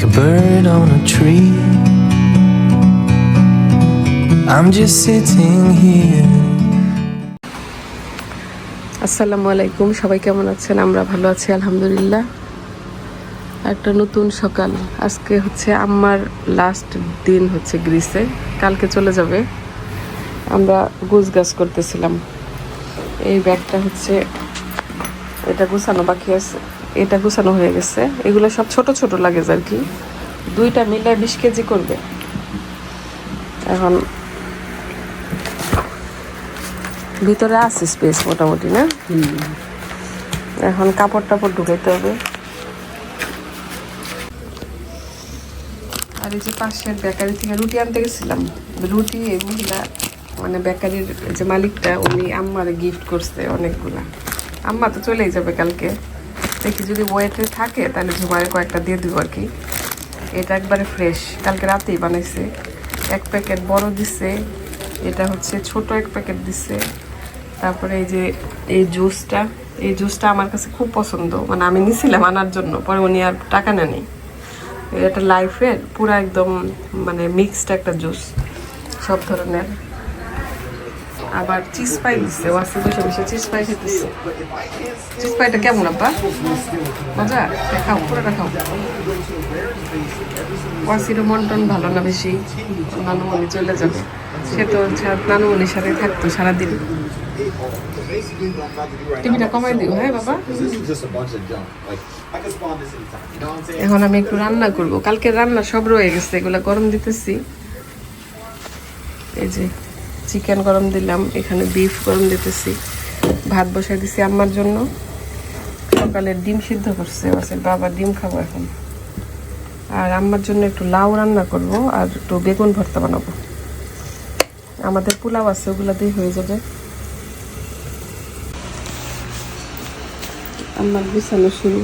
like a bird on a tree. I'm just sitting here. আসসালামু আলাইকুম, সবাই কেমন আছেন? আমরা ভালো আছি, আলহামদুলিল্লাহ। একটা নতুন সকাল। আজকে হচ্ছে আমার লাস্ট দিন হচ্ছে গ্রিসে। কালকে চলে যাবে। আমরা গুছ গাছ করতেছিলাম। এই ব্যাগটা হচ্ছে, এটা গুছানো বাকি আছে। এটা গুছানো হয়ে গেছে। এগুলো সব ছোট ছোট লাগে আর কি। দুইটা মিলে বিশ কেজি করবে। এখন ভিতরে আছে স্পেস মোটামুটি, না? এখন কাপড় টাপড় ঢুকাইতে হবে। আর এই যে পাশের বেকারি থেকে রুটি আনতে গেছিলাম। রুটি এই মহিলা মানে বেকারির যে মালিকটা, উনি আম্মারে গিফট করছে অনেকগুলা। আম্মা তো চলেই যাবে কালকে। দেখি যদি ওয়েটে থাকে, তাহলে ঝুমারে কয়েকটা দিয়ে দিব আর কি। এটা একবারে ফ্রেশ কালকে রাতেই বানাইছে। এক প্যাকেট বড় দিছে। এটা হচ্ছে ছোট এক প্যাকেট দিছে। তারপরে এই যে, এই জুসটা এই জুসটা আমার কাছে খুব পছন্দ। মানে আমি নিছিলাম আনার জন্য, পরে উনি আর টাকা নেয়নি। এটা লাইফের পুরো একদম মানে মিক্সড একটা জুস সব ধরনের। আবার চিজ পাই দিচ্ছে ওয়াসি বসে বসে চিজ পাই খেতেছে। চিজ পাইটা কেমন, আব্বা? মজা? খাও পুরোটা খাও ওয়াসিরও মন টন ভালো না বেশি? নানুমণি চলে যাবে। সে তো নানুমণির সাথে থাকতো সারাদিন। টিভিটা কমাই দিও হ্যাঁ বাবা? এখন আমি একটু রান্না করব। কালকে রান্না সব রয়ে গেছে, এগুলো গরম দিতেছি। এই যে চিকেন গরম দিলাম এখানে বিফ গরম দিতেছি। ভাত বসাই দিছি আমার জন্য। সকালে ডিম সিদ্ধ করছে আছে বাবা ডিম খাব এখন। আর আম্মার জন্য একটু লাউ রান্না করব আর একটু বেগুন ভর্তা বানাবো। আমাদের পোলাও আছে ওগুলো দিয়ে হয়ে যাবে। আমার বিছানো শুরু।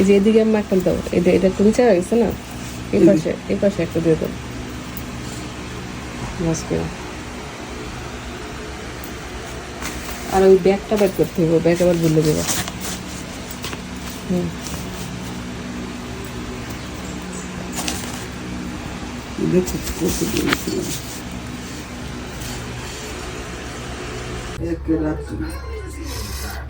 এই যে এদিকে আম্মা একটা দাও এটা এটা নিচে হয়ে গেছে না? এই পাশে এই পাশে একটা দিয়ে দাও। মাছ করে আর ওই ব্যাগটা বের করতে হবে ব্যাগ আবার ভুলে দেবো হুম।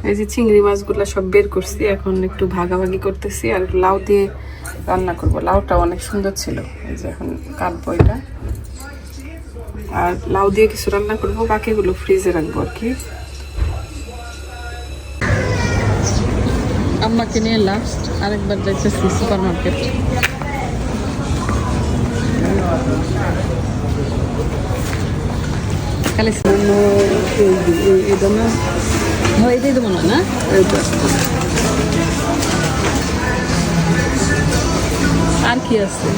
এই যে চিংড়ি মাছগুলো সব বের করছি এখন একটু ভাগাভাগি করতেছি আর লাউ দিয়ে রান্না করব। লাউটা অনেক সুন্দর ছিল এই যে এখন কাটবো এটা। আর লাউ দিয়ে কিছু রান্না করব বাকিগুলো ফ্রিজে রাখব আর কি। আম্মাকে নিয়ে লাস্ট আরেকবার যাইতেছি সুপার মার্কেট খালি আর কি আছে?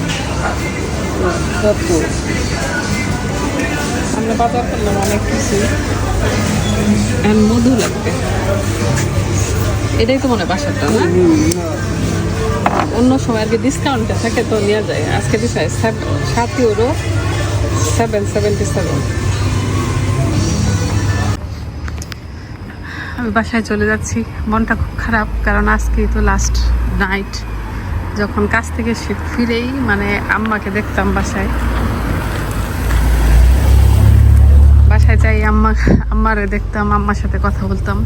আমরা বাজার করলাম অনেক কিছু। মধু লাগবে। এটাই তো মনে বাসাটা না? অন্য সময় আর কি ডিসকাউন্টে থাকে তো নেওয়া যায়। আজকে দিচ্ছে সাত ইউরো সেভেন সেভেন্টি সেভেন আমি বাসায় চলে যাচ্ছি। মনটা খুব খারাপ, কারণ আজকেই তো লাস্ট নাইট যখন কাজ থেকে ফিরেই মানে আম্মাকে দেখতাম বাসায়। বাসায় যাই, আম্মা, আম্মারে দেখতাম, আম্মার সাথে কথা বলতাম।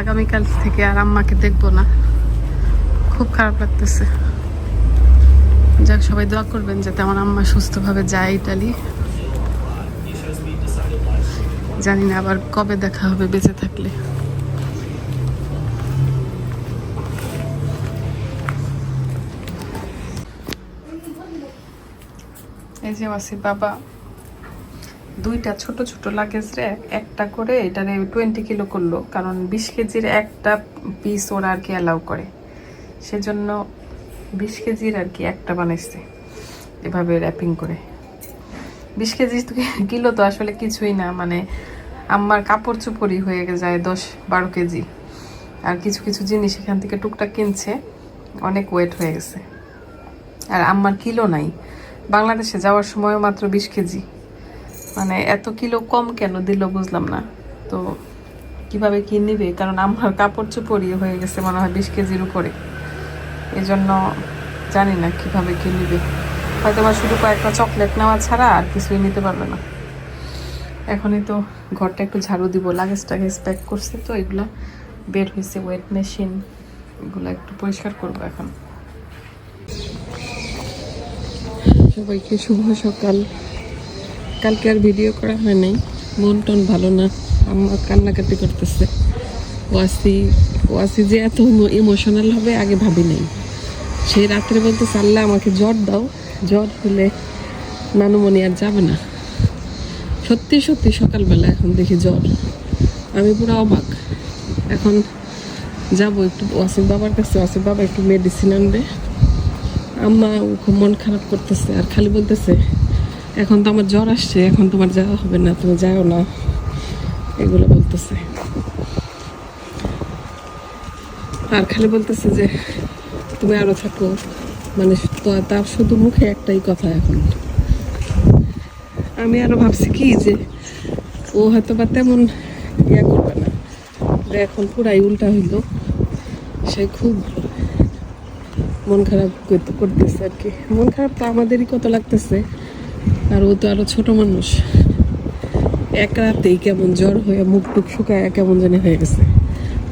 আগামীকাল থেকে আর আম্মাকে দেখব না। খুব খারাপ লাগতেছে। যাক, সবাই দোয়া করবেন যাতে আমার আম্মা সুস্থভাবে যায় ইটালি জানি না আবার কবে দেখা হবে বেঁচে থাকলে। এই যে বাবা। দুইটা ছোট ছোট লাগেজ রে একটা করে এটারে টোয়েন্টি কিলো করল। কারণ বিশ কেজির একটা পিস ওরা আর কি অ্যালাউ করে। সেজন্য বিশ কেজির আর কি একটা বানাইছে এভাবে র্যাপিং করে। বিশ কেজি কিলো তো আসলে কিছুই না মানে আমার কাপড় চোপড়ই হয়ে যায় দশ বারো কেজি। আর কিছু কিছু জিনিস এখান থেকে টুকটাক কিনছে, অনেক ওয়েট হয়ে গেছে। আর আমার কিলো নাই। বাংলাদেশে যাওয়ার সময়ও মাত্র বিশ কেজি। মানে এত কিলো কম কেন দিল বুঝলাম না। তো কীভাবে কি নিবে? কারণ আমার কাপড় চোপড়ই হয়ে গেছে মনে হয় বিশ কেজির উপরে। এই জন্য জানি না কীভাবে কি নিবে। হয়তো বা শুধু কয়েকটা চকলেট নেওয়া ছাড়া আর কিছুই নিতে পারবে না। এখনই তো ঘরটা একটু ঝাড়ু দিব লাগেজ টাগেজ প্যাক করছে তো, এগুলো বের হয়েছে ওয়েট মেশিন এগুলো একটু পরিষ্কার করব এখন। সবাইকে শুভ সকাল। কালকে আর ভিডিও করা হয় নাই মন টন ভালো না। আম্মা কান্নাকাটি করতেছে। ওয়াসি ওয়াসি যে এত ইমোশনাল হবে, আগে ভাবি নাই। সেই রাত্রে বলতে আল্লাহ, আমাকে জ্বর দাও। জ্বর হলে নানুমণি আর যাবে না। সত্যি সত্যি, সকালবেলা এখন দেখি জ্বর। আমি পুরো অবাক। এখন যাব একটু ওয়াসিফ বাবার কাছে। ওয়াসিফ বাবা একটু মেডিসিন আনবে। আম্মা খুব মন খারাপ করতেছে আর খালি বলতেছে এখন তো আমার জ্বর আসছে, এখন তোমার যাওয়া হবে না, তুমি যাও না। এগুলো বলতেছে। আর খালি বলতেছে যে তুমি আরও থাকো। মানে তার শুধু মুখে একটাই কথা এখন। আমি আরও ভাবছি কি যে ও হয়তো বা তেমন ইয়া করবে না। এখন পুরাই উল্টা হইল। সে খুব মন খারাপ করতেছে আর কি। মন খারাপ তো আমাদেরই কত লাগতেছে। আর ও তো আরও ছোট মানুষ। এক রাতেই কেমন জ্বর হয়ে মুখ টুক শুকায় কেমন জানি হয়ে গেছে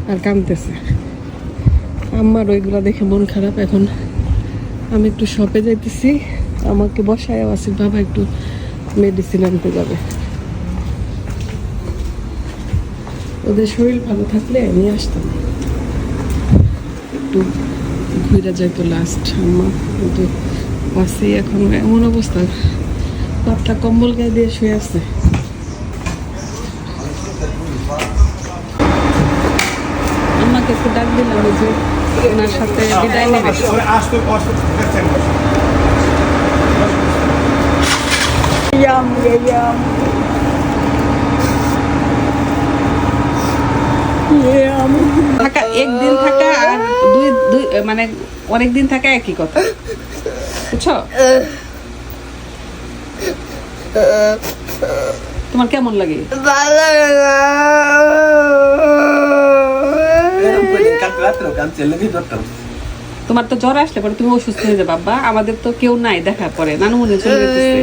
আর কাঁদতেছে। আমার ওইগুলো দেখে মন খারাপ। এখন আমি একটু শপে যাইতেছি। আমাকে বসায় আসিফ বাবা একটু মেডিসিন আনতে যাবে। ওদের শরীর ভালো থাকলে নিয়ে আসতাম। একটু ঘুরে যাইতো লাস্ট আম্মা। কিন্তু বাসে এখন এমন অবস্থা। পাতলা কম্বল গায়ে দিয়ে শুয়ে আছে। আম্মাকে একটু ডাক দিলাম যে ওনার সাথে বিদায় নেবে. থাকা একদিন থাকা আর দুই দুই মানে অনেক দিন থাকা একই কথা। বুঝছ? তোমার কেমন লাগে? তোমার তো জ্বর আসলে পরে তুমি অসুস্থ হয়ে যাবে বাবা আমাদের তো কেউ নাই দেখা পরে। নানু মনে চলে যেতেছে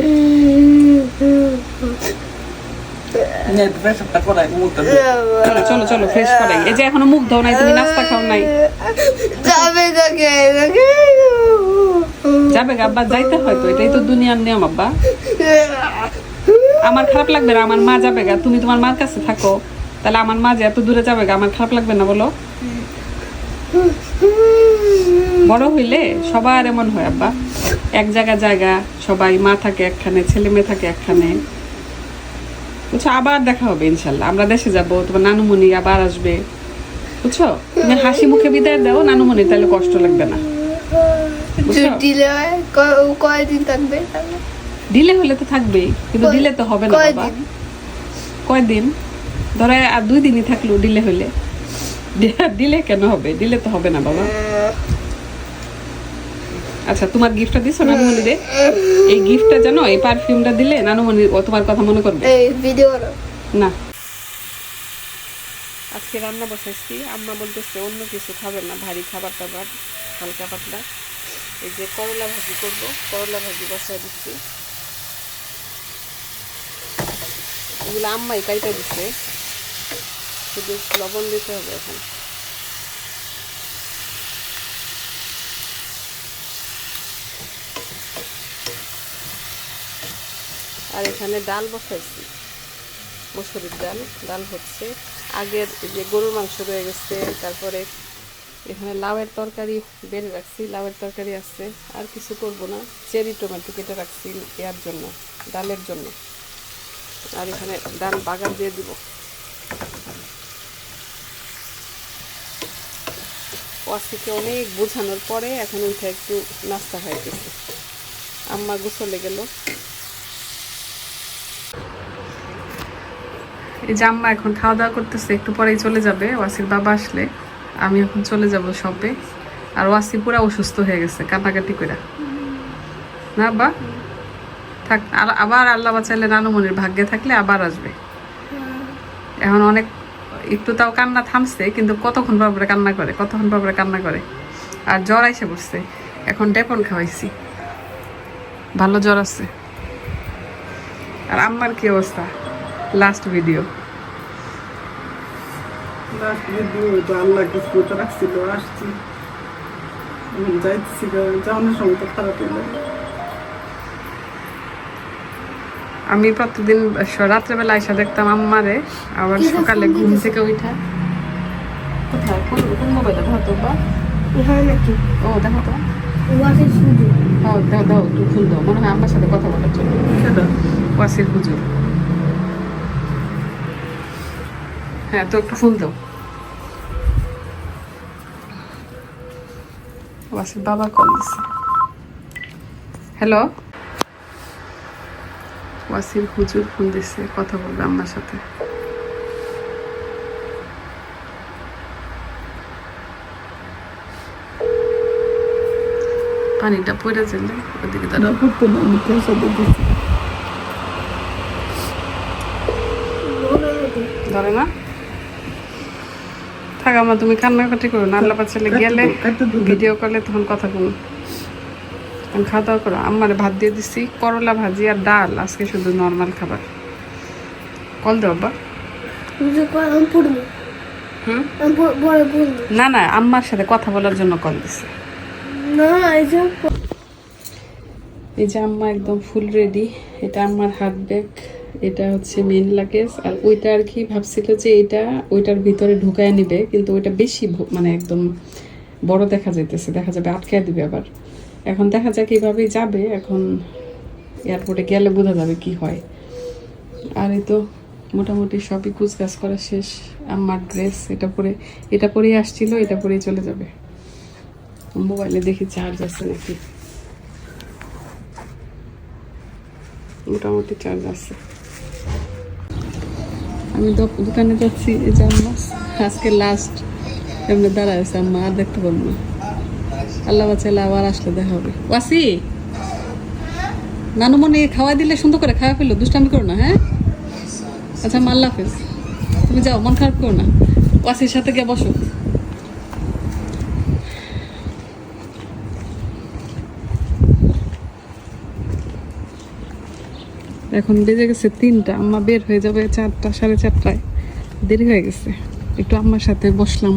চলো চলো ফ্রেশ করাই। এই যে এখনও মুখ দাও নাই, তুমি নাস্তা খাও নাই। যাবে যাবে আব্বা, যাইতে হয় তো, এটাই তো দুনিয়ার নিয়ম, আব্বা। আমার খারাপ লাগবে না আমার মা যাবে গা। তুমি তোমার মার কাছে থাকো তাহলে আমার মা যে এত দূরে যাবে গা আমার খারাপ লাগবে না বলো? বড় হইলে সবার এমন হয় আব্বা। এক জায়গা জায়গা সবাই মা থাকে একখানে ছেলে মেয়ে থাকে একখানে। বুঝছ আবার দেখা হবে ইনশাল্লাহ। আমরা দেশে যাব তোমার নানুমণি আবার আসবে। বুঝছ? তুমি হাসি মুখে বিদায় দাও নানুমণি তাহলে কষ্ট লাগবে না? কয়দিন থাকবে? দিলে হলে তো থাকবেই কিন্তু দিলে তো হবে না বাবা। কয়দিন? ধরো আর দুই দিনই থাকল দিলে হলে। দি- দিলে কেন হবে? দিলে তো হবে না বাবা। আচ্ছা তোমার গিফটটা দিছো নানুমণি রে এই গিফটটা জানো এই পারফিউমটা দিলে নানুমণি ও তোমার কথা মনে করবে। এই ভিডিও না। আজকে রান্না বসাইছি আম্মা বলতেছে অন্য কিছু খাবে না ভারী খাবার টাবার হালকা পাতলা। এই যে করলা ভাজি করব করলা ভাজি বসাই দিচ্ছি। এগুলো আম্মাই কাইটা দিচ্ছে শুধু লবণ দিতে হবে এখন। আর এখানে ডাল বসাইছি। মসুরির ডাল ডাল হচ্ছে। আগের যে গরুর মাংস রয়ে গেছে, তারপরে এখানে লাউয়ের তরকারি বেড়ে রাখছি, লাউয়ের তরকারি আছে। আর কিছু করব না। চেরি, টমেটো কেটে রাখছি এর জন্য, ডালের জন্য। আর এখানে ডাল বাগান দিয়ে দিব। ওয়াসিকে অনেক বোঝানোর পরে এখন উঠে একটু নাস্তা খাইতেছে আম্মা গোসলে গেল। এই যে আম্মা এখন খাওয়া দাওয়া করতেছে, একটু পরেই চলে যাবে। ওয়াসির বাবা আসলে, আমি এখন চলে যাব শপে আর ওয়াসি পুরা অসুস্থ হয়ে গেছে, কান্নাকাটি করে না বা থাক, আর আবার আল্লাহ বাঁচাইলে নানুমনির ভাগ্যে থাকলে আবার আসবে। এখন অনেক, একটু তাও কান্না থামছে, কিন্তু কতক্ষণ পর কান্না করে, কতক্ষণ পর কান্না করে? আর জ্বর আইসে পড়ছে, এখন ডেপন খাওয়াইছি। ভালো জ্বর আছে। আর আম্মার কি অবস্থা? লাস্ট ভিডিও লাস্ট ভিডিও আল্লাহ রাখছিল, আসছি। এখন যাইতেছি যাওয়ানোর সময় তো খারাপ আমি প্রতিদিন রাত্রেবেলা এসে দেখতাম আম্মারে আবার সকালে ঘুম থেকে উঠা। কোথায়? কোন কোন মোবাইল দেখো তো বা? ও দেখো তো ও দাও দাও একটু ফুল দাও। মনে হয় আম্মার সাথে কথা বলার জন্য। ওয়াসির হুজুর। হ্যাঁ তো একটু ফুল দাও। ওয়াসির বাবা কল দিছে। হ্যালো? ওয়াসির হুজুর ফোন দিছে কথা বলবে আমার সাথে। পানিটা পড়ে যেলে ওদিকে না করতো না আমি পয়সা দিতেছি ধরে না। থাক আমার তুমি কান্নাকাটি করো না আল্লাহ পাচ্ছিলে গেলে। ভিডিও করলে তখন কথা বলো এখন খাওয়া দাওয়া করো। আমার ভাত দিয়ে দিচ্ছি করলা ভাজি আর ডাল, আজকে শুধু নর্মাল খাবার। কল দেব বা বুঝে কয় আমি পড়ব হুম? আমি প- পরে পড়ব না না, আম্মার সাথে কথা বলার জন্য কল দিছে। এই যে আম্মা একদম ফুল রেডি এটা আমার হাত ব্যাগ এটা হচ্ছে মেন লাগেজ আর ওইটা আর কি ভাবছিল যে এটা ওইটার ভিতরে ঢুকায় নিবে, কিন্তু ওইটা বেশি মানে একদম বড় দেখা যাইতেছে, দেখা যাবে আটকায় দিবে আবার। এখন দেখা যাক কীভাবে যাবে, এখন এয়ারপোর্টে গেলে বোঝা যাবে কি হয়। আর এই তো মোটামুটি সবই কুচকাজ করা শেষ, আমার ড্রেস এটা পরে, এটা পরেই আসছিল, এটা পরেই চলে যাবে। মোবাইলে দেখি চার্জ আছে নাকি। মোটামুটি চার্জ আছে। আমি দোক- দোকানে যাচ্ছি, এই যে আজকে লাস্ট এমনি দাঁড়ায় আছে, আম্মা আর দেখতে পাবো না। আল্লাহ বাচ্চালে আবার আসলে দেখা হবে। ওয়াসি নানু মনে খাওয়াই দিলে সুন্দর করে খাওয়া ফেলো দুষ্টামি করো না হ্যাঁ? আচ্ছা আল্লাহ হাফেজ। তুমি যাও, মন খারাপ করো না। ওয়াসির সাথে গিয়ে বসো। এখন বেজে গেছে তিনটা, আম্মা বের হয়ে যাবে চারটা, সাড়ে চারটায়। দেরি হয়ে গেছে। একটু আম্মার সাথে বসলাম।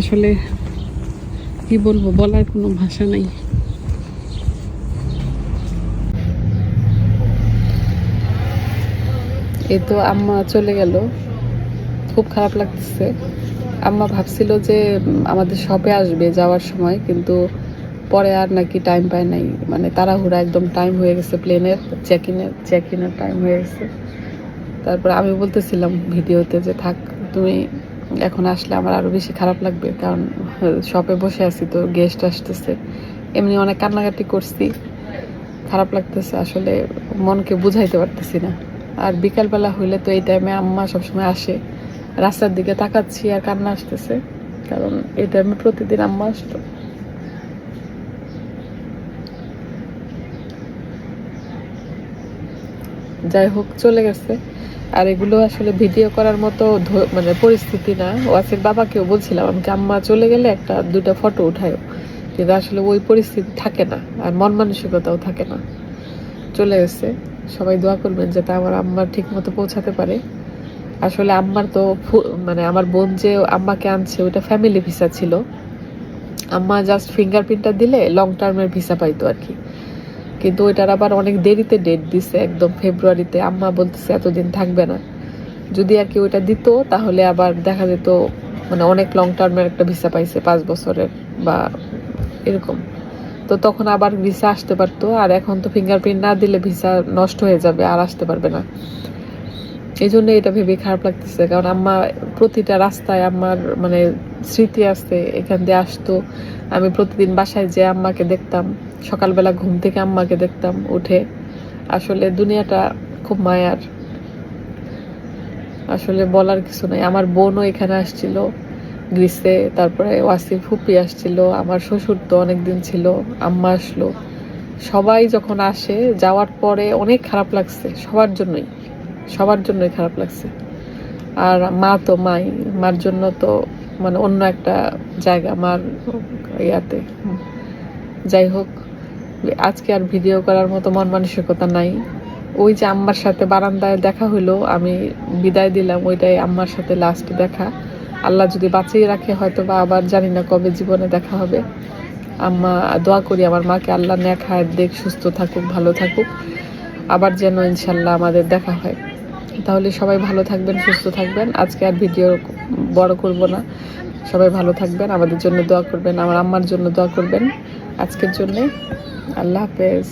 আসলে কি বলব, বলার কোনো ভাষা নাই। এ তো আম্মা চলে গেল। খুব খারাপ লাগতেছে। আম্মা ভাবছিল যে আমাদের শপে আসবে যাওয়ার সময়, কিন্তু পরে আর নাকি টাইম পায় নাই। মানে তাড়াহুড়া, একদম টাইম হয়ে গেছে প্লেনের চেক ইনের চেক ইনের টাইম হয়ে গেছে। তারপর আমি বলতেছিলাম ভিডিওতে যে, থাক, তুমি এখন আসলে আমার আরও বেশি খারাপ লাগবে, কারণ শপে বসে আছি তো গেস্ট আসতেছে। এমনি অনেক কান্নাকাটি করছি। খারাপ লাগতেছে, আসলে মনকে বুঝাইতে পারতেছি না। আর বিকালবেলা হইলে তো এই টাইমে আম্মা সবসময় আসে। রাস্তার দিকে তাকাচ্ছি আর কান্না আসতেছে, কারণ এই টাইমে প্রতিদিন আম্মা আসতো। যাই হোক, চলে গেছে। আর এগুলো আসলে ভিডিও করার মতো মানে পরিস্থিতি না। ওয়াসির বাবাকেও বলছিলাম, আমি আম্মা চলে গেলে একটা, দুইটা ফটো উঠায়ও কিন্তু আসলে ওই পরিস্থিতি থাকে না, আর মন মানসিকতাও থাকে না। চলে গেছে। সবাই দোয়া করবেন যাতে আমার আম্মা ঠিক মতো পৌঁছাতে পারে। আসলে আম্মার তো মানে আমার বোন যে আম্মাকে আনছে, ওইটা ফ্যামিলি ভিসা ছিল। আম্মা জাস্ট ফিঙ্গারপ্রিন্টটা দিলে লং টার্মের ভিসা পাইতো আর কি। কিন্তু ওইটার আবার অনেক দেরিতে ডেট দিছে, একদম ফেব্রুয়ারিতে আম্মা বলতেছে এতদিন থাকবে না। যদি আর কি ওইটা দিত, তাহলে আবার দেখা যেত মানে অনেক লং টার্মের একটা ভিসা পাইছে, পাঁচ বছরের বা এরকম। তো তখন আবার ভিসা আসতে পারতো, আর এখন তো ফিঙ্গারপ্রিন্ট না দিলে ভিসা নষ্ট হয়ে যাবে, আর আসতে পারবে না। এই জন্য এটা ভেবে খারাপ লাগতেছে। কারণ আম্মা প্রতিটা রাস্তায় আমার মানে স্মৃতি আছে, এখান দিয়ে আসতো। আমি প্রতিদিন বাসায় যে আম্মাকে দেখতাম, সকালবেলা ঘুম থেকে আম্মাকে দেখতাম উঠে। আসলে দুনিয়াটা খুব মায়ার। আসলে বলার কিছু নাই। আমার বোনও এখানে আসছিল গ্রিসে তারপরে ওয়াসিফ ফুপি আসছিল, আমার শ্বশুর তো অনেক দিন ছিল, আম্মা আসলো। সবাই যখন আসে, যাওয়ার পরে অনেক খারাপ লাগছে, সবার জন্যই। সবার জন্যই খারাপ লাগছে। আর মা তো মাই, মার জন্য তো মানে অন্য একটা জায়গা, মার ইয়াতে। যাই হোক, আজকে আর ভিডিও করার মতো মন মানসিকতা নাই। ওই যে আম্মার সাথে বারান্দায় দেখা হলো আমি বিদায় দিলাম, ওইটাই আম্মার সাথে লাস্ট দেখা। আল্লাহ যদি বাঁচিয়ে রাখে হয়তো বা আবার জানি না কবে জীবনে দেখা হবে। আম্মা দোয়া করি আমার মাকে, আল্লাহ হায়াত দেখ, সুস্থ থাকুক, ভালো থাকুক। আবার যেন ইনশাল্লাহ আমাদের দেখা হয়। তাহলে সবাই ভালো থাকবেন, সুস্থ থাকবেন। আজকে আর ভিডিও বড় করব না। সবাই ভালো থাকবেন, আমাদের জন্য দোয়া করবেন, আমার আম্মার জন্য দোয়া করবেন। আজকের জন্যে আল্লাহ হাফেজ।